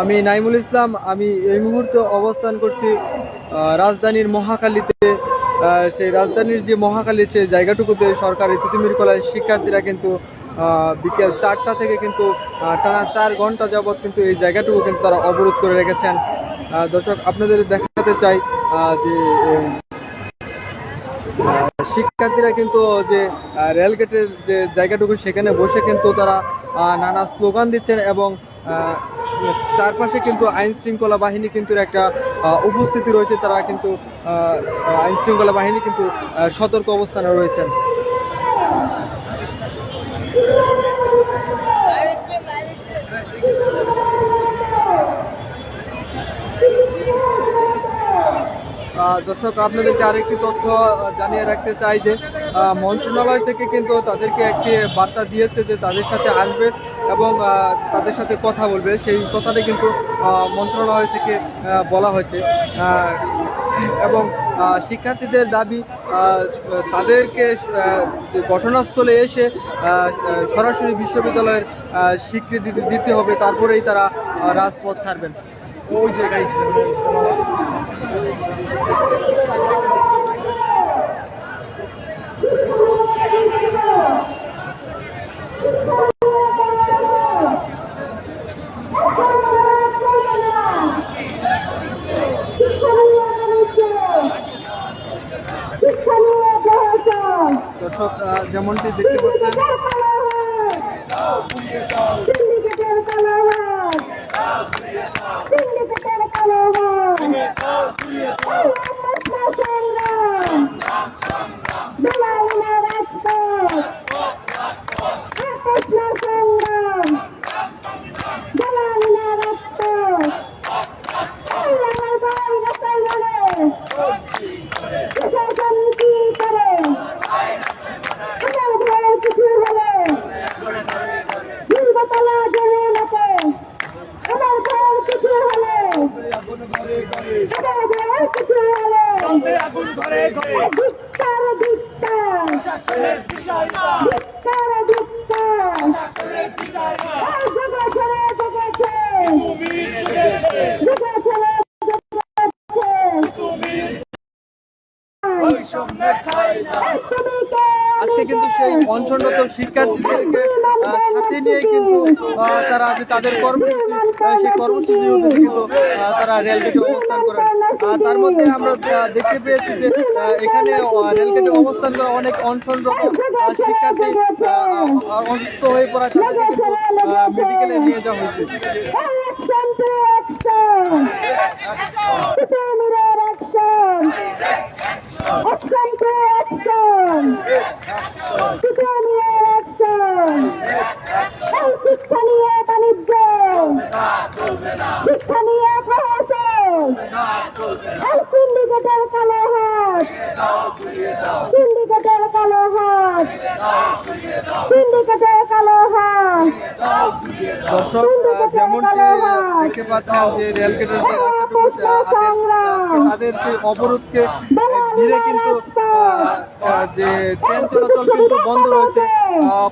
আমি নাইমুল ইসলাম, আমি এই মুহূর্তে অবস্থান করছি রাজধানীর মহাকালীতে সেই রাজধানীর যে মহাকালী সেই জায়গাটুকুতে সরকারি তিতুমির কলেজ শিক্ষার্থীরা কিন্তু বিকেল চারটা থেকে কিন্তু টানা চার ঘণ্টা যাবৎ কিন্তু এই জায়গাটুকু কিন্তু তারা অবরোধ করে রেখেছেন। দর্শক, আপনাদের দেখাতে চাই যে শিক্ষার্থীরা কিন্তু যে রেলগেটের যে জায়গাটুকু, সেখানে বসে কিন্তু তারা নানা স্লোগান দিচ্ছেন এবং চারপাশে কিন্তু আইন শৃঙ্খলা বাহিনী কিন্তু একটা উপস্থিতি রয়েছে। তারা কিন্তু আইন শৃঙ্খলা বাহিনী কিন্তু সতর্ক অবস্থানে রয়েছেন। দর্শক, আপনাদেরকে আরেকটি তথ্য জানিয়ে রাখতে চাই যে মন্ত্রণালয় থেকে কিন্তু তাদেরকে একটি বার্তা দিয়েছে যে তাদের সাথে আসবে। এবং তাদের সাথে কথা বলবে। সেই কথাটা কিন্তু মন্ত্রণালয় থেকে বলা হয়েছে। এবং শিক্ষার্থীদের দাবি তাদেরকে ঘটনাস্থলে এসে সরাসরি বিশ্ববিদ্যালয়ের স্বীকৃতি দিতে হবে। তারপরেই তারা রাজপথ ছাড়বেন। ওই জায়গায় দর্শক যেমনটি দেখতে পাচ্ছেন সিন্ডিকেটের আজকে কিন্তু সেই অনশনরত শিক্ষার্থীদেরকে নিয়ে কিন্তু তারা যে তাদের কর্মসূচি কর্মসূচির উদ্দেশ্যে কিন্তু তারা রেলগেটে অবস্থান করেন তার মধ্যে আমরা দেখতে পেয়েছি যে এখানে রেলগেটে অবস্থান করা অনেক অনশনরত শিক্ষার্থী অসুস্থ হয়ে পড়ায় তাদেরকে কিন্তু মেডিকেলে নিয়ে যাওয়া হয়েছে Action action! Action! Action! এই শিক্ষা নিয়ে বাণিজ্য শিক্ষা নিয়ে প্রহসন এই সিন্ডিকেটের কালো হাত সিন্ডিকেটের কালো হাত সিন্ডিকেটের কালো হাত দর্শক যেমনটি দেখতে পাচ্ছেন যে রেলগেটের যে রাস্তাটুকু তাদের সেই অবরোধকে ঘিরে কিন্তু যে ট্রেন চলাচল কিন্তু বন্ধ রয়েছে।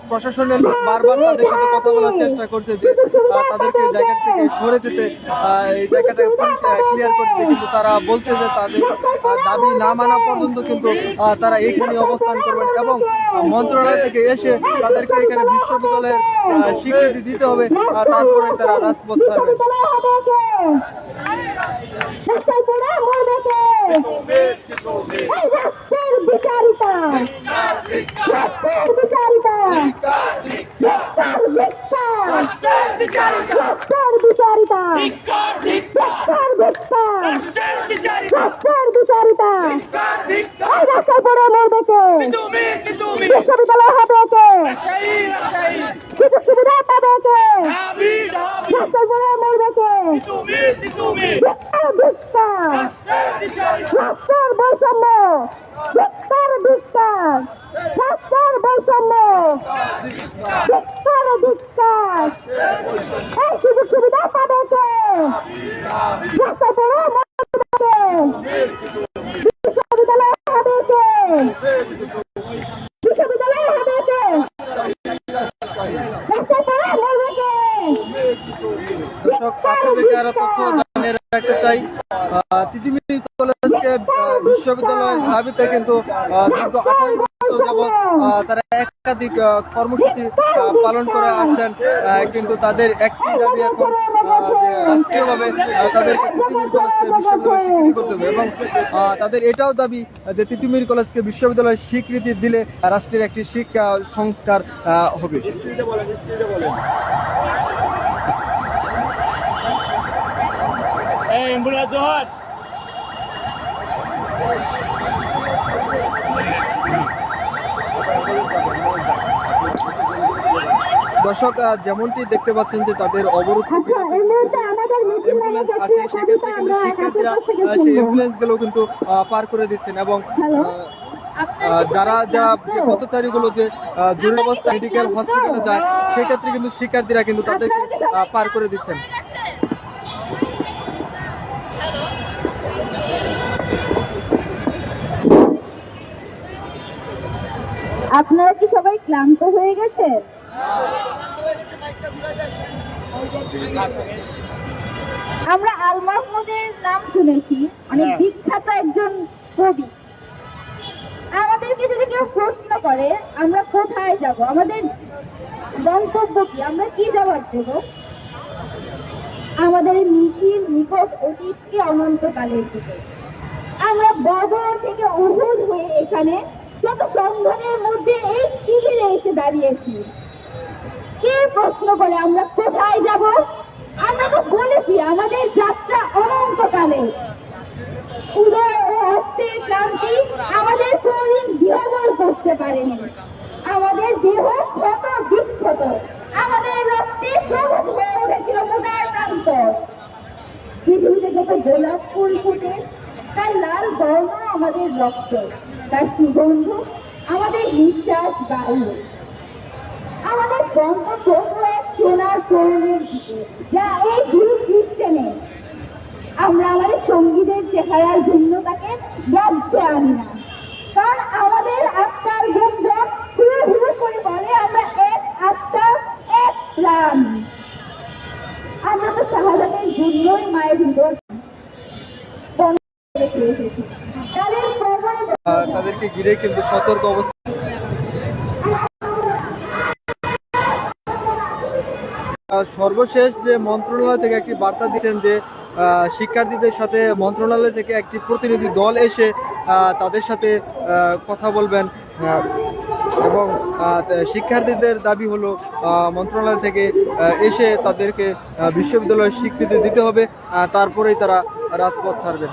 প্রশাসনের বারবার তাদের সাথে কথা বলার চেষ্টা করছে যে তাদেরকে জায়গা থেকে সরে যেতে এই জায়গাটা ক্লিয়ার করতে কিন্তু তারা বলছে যে তাদের দাবি না মানা পর্যন্ত কিন্তু তারা এখানে অবস্থান করবেন এবং মন্ত্রণালয় থেকে এসে তাদেরকে এখানে বিশ্ববিদ্যালয়ের স্বীকৃতি দিতে হবে আহ, তারপরে তারা রাজপথ ছাড়বেন বিশ্ববিদ্যালয় হবে কে রাস্তায় পড়ে মরবে কে এই রাষ্ট্রের বিচারিতা রাষ্ট্রের বিচারিতা ধিক্কার, ধিক্কার। রাষ্ট্রের বিচারিতা ধিক্কার, ধিক্কার। রাষ্ট্রের বিচারিতা এই রাস্তায় পড়ে মরবে কে বিশ্ববিদ্যালয় হবে কে সুবিধা পাবে কে রাস্তায় পড়ে মরবে। রাষ্ট্রের বৈষম্য ধিক্কার ধিক্কার রাষ্ট্রের বৈষম্য ধিক্কার ধিক্কার এই সুযোগ সুবিধা পাবে কে রাস্তায় পড়ে বিশ্ববিদ্যালয় হবে কে বিশ্ববিদ্যালয় হবে কে রাস্তায় পড়ে মরবে কে দর্শক, আপনাদেরকে আরও তথ্য জানিয়ে রাখতে চাই আহ, তিতিমির কলেজকে আহ, বিশ্ববিদ্যালয়ের দাবিতে কিন্তু তারা একাধিক কর্মসূচি পালন করে আসছেন। কিন্তু তাদের একটি দাবি এখন বিশ্ববিদ্যালয় এটাও দাবি যে তিতুমির কলেজকে দিলে রাষ্ট্রের একটি শিক্ষা সংস্কার হবে। দর্শক যেমনটি দেখতে পাচ্ছেন যে তাদের অবরোধ আচ্ছা এই মুহূর্তে আমাদের মিছিল অ্যাম্বুলেন্স লাইনে সেক্ষেত্রে কিন্তু পার করে দিচ্ছেন এবং যারা যারা পথচারীগুলো যে জরুরি অবস্থা মেডিকেল হসপিটালে যায় সেক্ষেত্রে কিন্তু শিক্ষার্থীরা কিন্তু তাদেরকে পার করে দিচ্ছেন। আপনারা কি সবাই ক্লান্ত হয়ে গেছে? আমরা আল মাহমুদের নাম শুনেছি। অনেক হ্যাঁ। বিখ্যাত একজন কবি। আমাদেরকে যদি কেউ প্রশ্ন করে আমরা কোথায় যাব? আমাদের গন্তব্য কি? আমরা কি যাওয়ার দেব? আমাদের মিছিল নিকট অতীতকে অনন্তকালের দিকে। আমরা বদর থেকে উহুদ হয়ে এখানে শত সংঘাতের মধ্যে এই শিবিরে এসে দাঁড়িয়েছি। কে প্রশ্ন করে আমরা কোথায় যাব? আমরা তো বলেছি, আমাদের যাত্রা অনন্তকালে। উদয় ও অস্তের ক্লান্তি আমাদের কোনদিন বিহবল করতে পারেনি। আমাদের দেহ ক্ষত বিক্ষত। আমাদের রক্তে সবুজ হয়ে উঠেছিল মোদার প্রান্ত। পৃথিবীতে যত গোলাপ ফুল ফুটে, তার লাল বর্ণ আমাদের রক্ত। তার সুগন্ধ আমাদের নিঃশ্বাস বায়ু আমাদের গন্ধ তবু এক সোনার তরুণের দিকে, যা এই ভুল পৃষ্ঠে নেই। আমরা আমাদের সঙ্গীদের চেহারার ভিন্নতাকে রাজ্যে আনি না। কারণ আমাদের আত্মার গুঞ্জন হুড়ো হুড়ো করে বলে আমরা এক আত্মা, এক প্রাণ। আমরা তো শাহাদাতের জন্যই মায়ের বন্ধ এসেছি। তাদেরকে ঘিরে কিন্তু সতর্ক অবস্থা। সর্বশেষ যে মন্ত্রণালয় থেকে একটি বার্তা দিচ্ছেন যে শিক্ষার্থীদের সাথে মন্ত্রণালয় থেকে একটি প্রতিনিধি দল এসে তাদের সাথে কথা বলবেন। এবং শিক্ষার্থীদের দাবি হলো মন্ত্রণালয় থেকে এসে তাদেরকে বিশ্ববিদ্যালয়ের স্বীকৃতি দিতে হবে তারপরেই তারা রাজপথ ছাড়বেন।